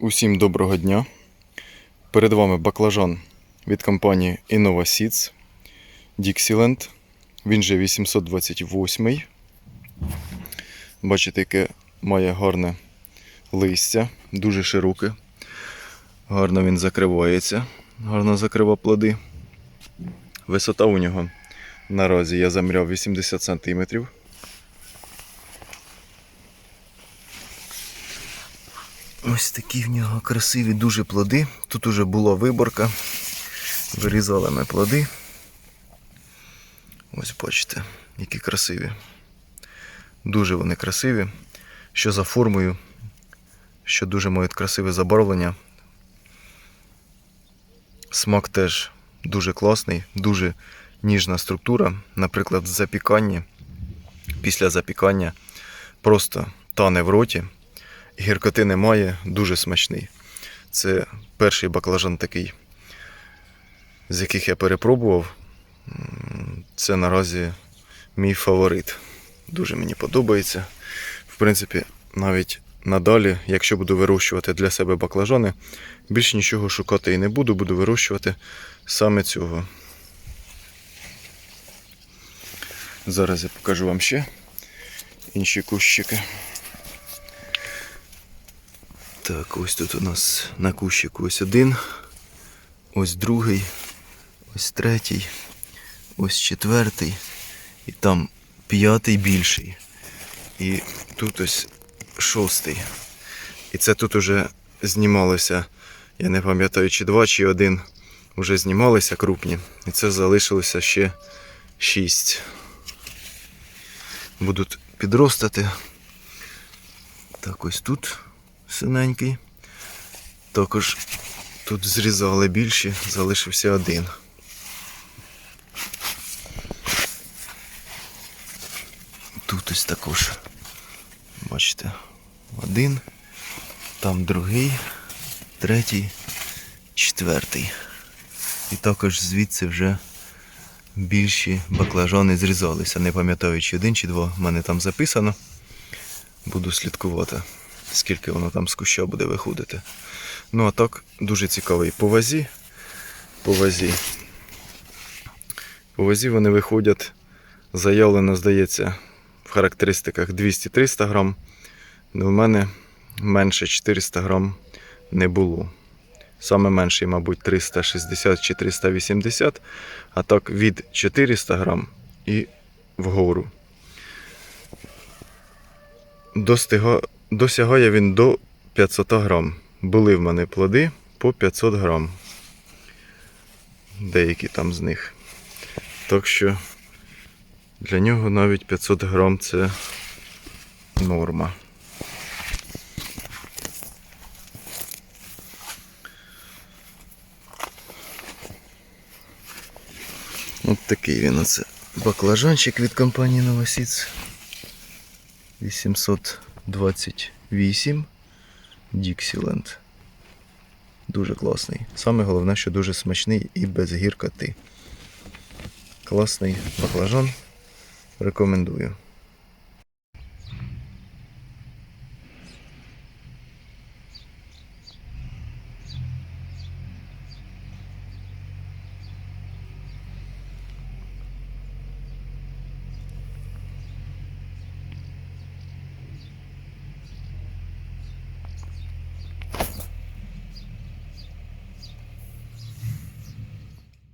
Усім доброго дня. Перед вами баклажан від компанії Innova Seeds Dixieland. Він же 828. Бачите, яке має гарне листя, дуже широке. Гарно він закривається, гарно закрива плоди. Висота у нього наразі я заміряв 80 см. Ось такі в нього красиві дуже плоди. Тут уже була виборка. Вирізали ми плоди. Ось бачите, які красиві. Дуже вони красиві. Що за формою, що дуже мають красиве забарвлення. Смак теж дуже класний, дуже ніжна структура. Наприклад, в запіканні, після запікання просто тане в роті. Гіркоти немає, дуже смачний. Це перший баклажан такий, з яких я перепробував. Це наразі мій фаворит. Дуже мені подобається. В принципі, навіть надалі, якщо буду вирощувати для себе баклажани, більше нічого шукати і не буду, буду вирощувати саме цього. Зараз я покажу вам ще інші кущики. Так, ось тут у нас на кущику ось один, ось другий, ось третій, ось четвертий, і там п'ятий більший. І тут ось шостий. І це тут уже знімалося, я не пам'ятаю, чи два, чи один вже знімалися крупні. І це залишилося ще шість. Будуть підростати. Так, ось тут синенький. Також тут зрізали більші, залишився один. Тут ось також, бачите, один, там другий, третій, четвертий. І також звідси вже більші баклажани зрізалися. Не пам'ятаю, чи один, чи два. В мене там записано. Буду слідкувати скільки воно там з куща буде виходити. Ну а так, дуже цікавий по вазі. По вазі. По вазі вони виходять, заявлено, здається, в характеристиках 200-300 грам. Ну, в мене менше 400 грам не було. Саме менший, мабуть, 360 чи 380, а так від 400 грам і вгору. Достига... Досягає він до 500 грам. Були в мене плоди по 500 грам. Деякі там з них. Так що для нього навіть 500 грам це норма. От такий він оце баклажанчик від компанії Новосіц. 828 Dixieland. Дуже класний. Саме головне, що дуже смачний і без гіркоти. Класний баклажан. Рекомендую.